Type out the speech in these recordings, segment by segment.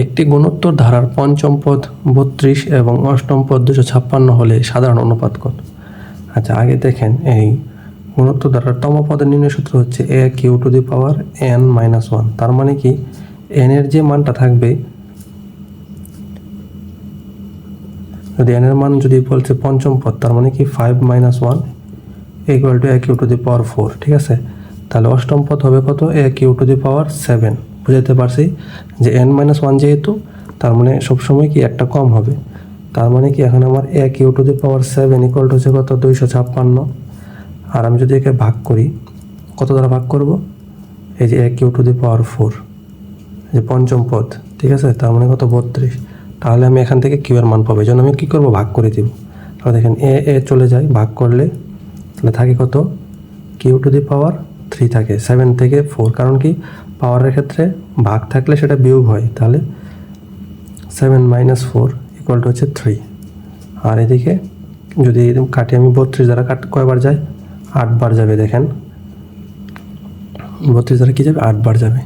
একটি গুণোত্তর ধারার পঞ্চম পদ, বত্রিশ এবং অষ্টম পদ দুশো ছাপ্পান্ন হলে সাধারণ অনুপাত কত? আচ্ছা আগে দেখেন, এই গুণোত্তর ধারার তম পদের নির্ণয় সূত্র হচ্ছে a q to the power n minus one তার মানে কি? এন এর যে মানটা থাকবে, যদি এন এর মান যদি বলছে পঞ্চম পদ, তার মানে কি five minus one equal to a q to the power four ঠিক আছে? তাহলে অষ্টম পদ হবে কত? A q to the power seven বুঝাতে পারছি যে এন মাইনাস ওয়ান যেহেতু, তার মানে সবসময় কি একটা কম হবে। তার মানে কি এখন আমার a q to the power seven equal to হচ্ছে কত? দুইশো ছাপ্পান্ন। আর আমি যদি একে ভাগ করি, কত দ্বারা ভাগ করব? এই যে a q to the power four যে পঞ্চম পদ, ঠিক আছে? তার মানে কত? বত্রিশ। তাহলে আমি এখান থেকে কিউ এর মান পাবো। এই জন্য আমি কী করব? ভাগ করে দিব। তাহলে দেখেন, এ এ চলে যায়। ভাগ করলে তাহলে থাকে কত? Q to the power three থাকে সেভেন থেকে ফোর কারণ কি? পাওয়ারের ক্ষেত্রে ভাগ থাকলে সেটা বিয়োগ হয়, তাহলে seven minus four equal to হচ্ছে থ্রি আর এদিকে যদি কাটি, আমি বত্রিশ দ্বারা কাট, কয়বার যায়? আটবার যাবে, দেখেন। বত্রিশ দ্বারা কী যাবে? আটবার যাবে।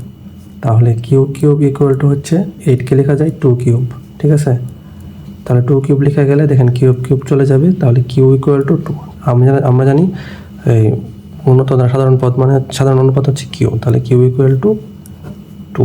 তাহলে কিউ কিউব ইকুয়াল টু হচ্ছে এইটকে লেখা যায় টু কিউব ঠিক আছে? তাহলে টু কিউব লেখা গেলে দেখেন কিউব কিউব চলে যাবে, তাহলে কিউ ইকুয়াল টু টু আমরা আমরা জানি, এই উন্নত সাধারণ পদ মানে সাধারণ অনুপাত হচ্ছে কিউ তাহলে কিউ ইকুয়াল টু টু